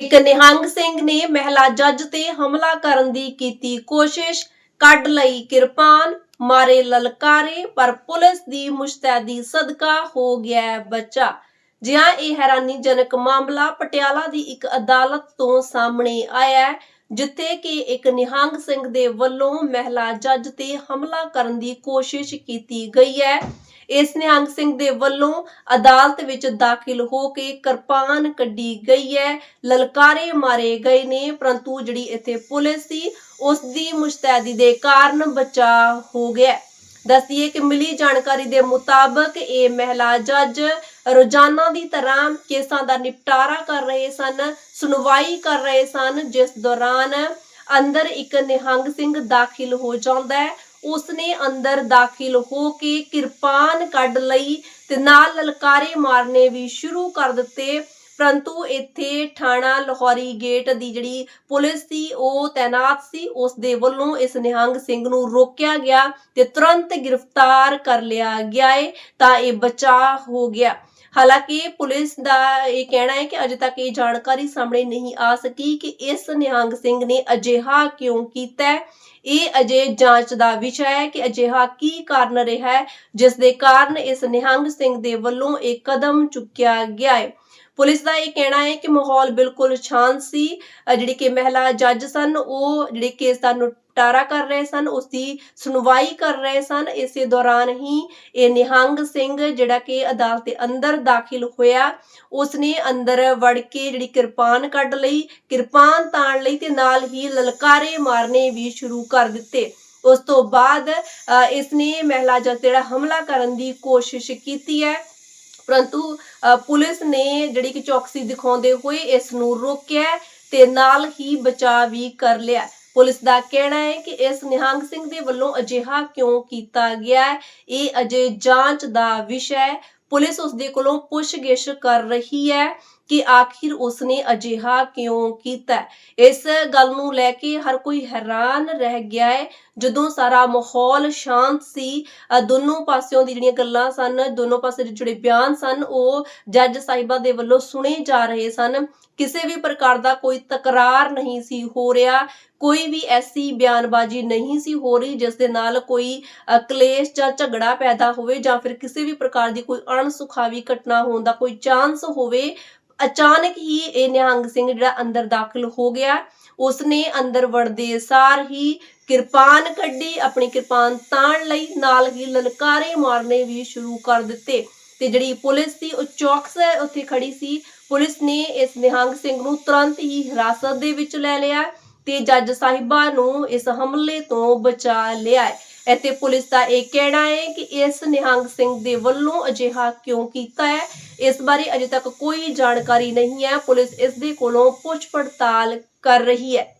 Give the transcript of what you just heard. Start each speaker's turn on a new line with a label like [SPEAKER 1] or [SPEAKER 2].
[SPEAKER 1] ਇੱਕ ਨਿਹੰਗ ਸਿੰਘ ਨੇ ਮਹਿਲਾ ਜੱਜ ਤੇ ਹਮਲਾ ਕਰਨ ਦੀ ਕੀਤੀ ਕੋਸ਼ਿਸ਼, ਕੱਢ ਲਈ ਕਿਰਪਾਨ, ਮਾਰੇ ਲਲਕਾਰੇ, ਪਰ ਪੁਲਿਸ ਦੀ ਮੁਸ਼ਤੈਦੀ ਸਦਕਾ ਹੋ ਗਿਆ ਹੈ ਬਚਾ। ਜਿਹਾਂ ਇਹ ਹੈਰਾਨੀਜਨਕ ਮਾਮਲਾ ਪਟਿਆਲਾ ਦੀ ਇੱਕ ਅਦਾਲਤ ਤੋਂ ਸਾਹਮਣੇ ਆਇਆ ਜਿੱਥੇ ਕਿ ਇੱਕ ਨਿਹੰਗ ਸਿੰਘ ਦੇ ਵੱਲੋਂ ਮਹਿਲਾ ਜੱਜ ਤੇ ਹਮਲਾ ਕਰਨ ਦੀ ਕੋਸ਼ਿਸ਼ ਕੀਤੀ ਗਈ ਹੈ। ਇਸ ਨਿਹੰਗ ਸਿੰਘ ਦੇ ਵੱਲੋਂ ਅਦਾਲਤ ਵਿੱਚ ਦਾਖਲ ਹੋ ਕੇ ਕਿਰਪਾਨ ਕੱਢੀ ਗਈ ਹੈ ਲਲਕਾਰੇ ਮਾਰੇ ਗਏ ਨੇ, ਪਰੰਤੂ ਜਿਹੜੀ ਇੱਥੇ ਪੁਲਿਸ ਸੀ ਉਸ ਦੀ ਮੁਸ਼ਤੈਦੀ ਦੇ ਕਾਰਨ ਬਚਾ ਹੋ ਗਿਆ ਹੈ। ਕਿ ਮਿਲੀ ਜਾਣਕਾਰੀ ਦੇ ਮੁਤਾਬਕ ਇਹ ਮਹਿਲਾ ਜੱਜ ਰੋਜ਼ਾਨਾ ਦੀ ਤਰ੍ਹਾਂ ਕੇਸਾਂ ਦਾ ਨਿਪਟਾਰਾ ਕਰ ਰਹੇ ਸਨ, ਸੁਣਵਾਈ ਕਰ ਰਹੇ ਸਨ, ਜਿਸ ਦੌਰਾਨ ਅੰਦਰ ਇੱਕ ਨਿਹੰਗ ਸਿੰਘ ਦਾਖਲ ਹੋ ਜਾਂਦਾ ਹੈ ਉਸਨੇ ਅੰਦਰ ਦਾਖਲ ਹੋ ਕੇ ਕਿਰਪਾਨ ਕੱਢ ਲਈ ਤੇ ਨਾਲ ਲਲਕਾਰੇ ਮਾਰਨੇ ਵੀ ਸ਼ੁਰੂ ਕਰ ਦਿੱਤੇ। ਪਰੰਤੂ ਇੱਥੇ ਥਾਣਾ ਲਾਹੌਰੀ ਗੇਟ ਦੀ ਜਿਹੜੀ ਪੁਲਿਸ ਸੀ, ਉਹ ਤਾਇਨਾਤ ਸੀ। ਉਸ ਦੇ ਵੱਲੋਂ ਇਸ ਨਿਹੰਗ ਸਿੰਘ ਨੂੰ ਰੋਕਿਆ ਗਿਆ ਤੇ ਤੁਰੰਤ ਗ੍ਰਿਫਤਾਰ ਕਰ ਲਿਆ ਗਿਆ ਏ, ਤਾਂ ਇਹ ਬਚਾ ਹੋ ਗਿਆ। ਹਾਲਾਂਕਿ ਪੁਲਿਸ ਦਾ ਇਹ ਕਹਿਣਾ ਹੈ ਕਿ ਅਜੇ ਤੱਕ ਇਹ ਜਾਣਕਾਰੀ ਸਾਹਮਣੇ ਨਹੀਂ ਆ ਸਕੀ ਕਿ ਇਸ ਨਿਹੰਗ ਸਿੰਘ ਨੇ ਅਜਿਹਾ ਕਿਉਂ ਕੀਤਾ ਹੈ। ਇਹ ਅਜੇ ਜਾਂਚ ਦਾ ਵਿਸ਼ਾ ਹੈ ਕਿ ਅਜਿਹਾ ਕੀ ਕਾਰਨ ਰਿਹਾ ਹੈ, ਜਿਸ ਦੇ ਕਾਰਨ ਇਸ ਨਿਹੰਗ ਸਿੰਘ ਦੇ ਵੱਲੋਂ ਇਹ ਕਦਮ ਚੁੱਕਿਆ ਗਿਆ ਹੈ। ਪੁਲਿਸ ਦਾ ਇਹ ਕਹਿਣਾ ਹੈ ਕਿ ਮਾਹੌਲ ਬਿਲਕੁਲ ਸ਼ਾਂਤ ਸੀ। ਜਿਹੜੀ ਕਿ ਮਹਿਲਾ ਜੱਜ ਸਨ ਉਹ ਜਿਹੜੇ ਕੇਸ ਦਾ ਨਿਪਟਾਰਾ ਕਰ ਰਹੇ ਸਨ ਉਸ ਦੀ ਸੁਣਵਾਈ ਕਰ ਰਹੇ ਸਨ। ਇਸੇ ਦੌਰਾਨ ਹੀ ਇਹ ਨਿਹੰਗ ਸਿੰਘ ਜਿਹੜਾ ਕਿ ਅਦਾਲਤ ਦੇ ਅੰਦਰ ਦਾਖਲ ਹੋਇਆ ਉਸਨੇ ਅੰਦਰ ਵੜ ਕੇ ਜਿਹੜੀ ਕਿਰਪਾਨ ਕੱਢ ਲਈ ਕਿਰਪਾਨ ਤਾਣ ਲਈ ਤੇ ਨਾਲ ਹੀ ਲਲਕਾਰੇ ਮਾਰਨੇ ਵੀ ਸ਼ੁਰੂ ਕਰ ਦਿੱਤੇ। ਉਸ ਤੋਂ ਬਾਅਦ ਅਹ, ਇਸਨੇ ਮਹਿਲਾ ਜੱਜ ਜਿਹੜਾ ਹਮਲਾ ਕਰਨ ਦੀ ਕੋਸ਼ਿਸ਼ ਕੀਤੀ ਹੈ। ਪਰੰਤੂ ਪੁਲਿਸ ਨੇ ਜਿਹੜੀ ਕਿ ਚੌਕਸੀ ਦਿਖਾਉਂਦੇ ਹੋਏ ਇਸ ਨੂੰ ਰੋਕਿਆ ਤੇ ਨਾਲ ਹੀ ਬਚਾਅ ਵੀ ਕਰ ਲਿਆ ਪੁਲਿਸ ਦਾ ਕਹਿਣਾ ਹੈ ਕਿ ਇਸ ਨਿਹੰਗ ਸਿੰਘ ਦੇ ਵੱਲੋਂ ਅਜਿਹਾ ਕਿਉਂ ਕੀਤਾ ਗਿਆ ਇਹ ਅਜੇ ਜਾਂਚ ਦਾ ਵਿਸ਼ਾ ਹੈ। ਪੁਲਿਸ ਉਸ ਦੇ ਕੋਲੋਂ ਪੁੱਛਗਿੱਛ ਕਰ ਰਹੀ ਹੈ। ਕਿ ਆਖਿਰ ਉਸਨੇ ਅਜਿਹਾ ਕਿਉਂ ਕੀਤਾ? ਇਸ ਗੱਲ ਨੂੰ ਲੈ ਕੇ ਹਰ ਕੋਈ ਹੈਰਾਨ ਰਹਿ ਗਿਆ ਹੈ। ਜਦੋਂ ਸਾਰਾ ਮਾਹੌਲ ਸ਼ਾਂਤ ਸੀ ਦੋਨੋਂ ਪਾਸਿਓਂ ਦੀ ਜਿਹੜੀਆਂ ਗੱਲਾਂ ਸਨ, ਦੋਨੋਂ ਪਾਸੇ ਦੇ ਜਿਹੜੇ ਬਿਆਨ ਸਨ, ਉਹ ਜੱਜ ਸਾਹਿਬਾਂ ਦੇ ਵੱਲੋਂ ਸੁਣੇ ਜਾ ਰਹੇ ਸਨ। ਕਿਸੇ ਵੀ ਪ੍ਰਕਾਰ ਦਾ ਕੋਈ ਤਕਰਾਰ ਨਹੀਂ ਸੀ ਹੋ ਰਿਹਾ। ਕੋਈ ਵੀ ਐਸੀ ਬਿਆਨਬਾਜ਼ੀ ਨਹੀਂ ਸੀ ਹੋ ਰਹੀ, ਜਿਸ ਦੇ ਨਾਲ ਕੋਈ ਕਲੇਸ਼ ਜਾਂ ਝਗੜਾ ਪੈਦਾ ਹੋਵੇ ਜਾਂ ਫਿਰ ਕਿਸੇ ਵੀ ਪ੍ਰਕਾਰ ਦੀ ਕੋਈ ਅਣਸੁਖਾਵੀ ਘਟਨਾ ਹੋਣ ਦਾ ਕੋਈ ਚਾਂਸ ਹੋਵੇ ਅਚਾਨਕ ਹੀ ਇਹ ਨਿਹੰਗ ਸਿੰਘ ਜਿਹੜਾ ਅੰਦਰ ਦਾਖਲ ਹੋ ਗਿਆ, ਉਸਨੇ ਅੰਦਰ ਵੜਦੇ ਸਾਰ ਹੀ ਕਿਰਪਾਨ ਕੱਢੀ, ਆਪਣੀ ਕਿਰਪਾਨ ਤਾਣ ਲਈ, ਨਾਲ ਹੀ ਲਲਕਾਰੇ ਮਾਰਨੇ ਵੀ ਸ਼ੁਰੂ ਕਰ ਦਿੱਤੇ। ਤੇ ਜਿਹੜੀ ਪੁਲਿਸ ਸੀ, ਉਹ ਚੌਕਸ ਉੱਥੇ ਖੜੀ ਸੀ। ਪੁਲਿਸ ਨੇ ਇਸ ਨਿਹੰਗ ਸਿੰਘ ਨੂੰ ਤੁਰੰਤ ਹੀ ਹਿਰਾਸਤ ਦੇ ਵਿੱਚ ਲੈ ਲਿਆ ਤੇ ਜੱਜ ਸਾਹਿਬਾਂ ਨੂੰ ਇਸ ਹਮਲੇ ਤੋਂ ਬਚਾ ਲਿਆ ਅਤੇ ਪੁਲਿਸ ਦਾ ਇਹ ਕਹਿਣਾ ਹੈ ਕਿ ਇਸ ਨਿਹੰਗ ਸਿੰਘ ਦੇ ਵੱਲੋਂ ਅਜਿਹਾ ਕਿਉਂ ਕੀਤਾ ਹੈ? ਇਸ ਬਾਰੇ ਅਜੇ ਤੱਕ ਕੋਈ ਜਾਣਕਾਰੀ ਨਹੀਂ ਹੈ। ਪੁਲਿਸ ਇਸ ਦੇ ਕੋਲੋਂ ਪੁੱਛ ਪੜਤਾਲ ਕਰ ਰਹੀ ਹੈ।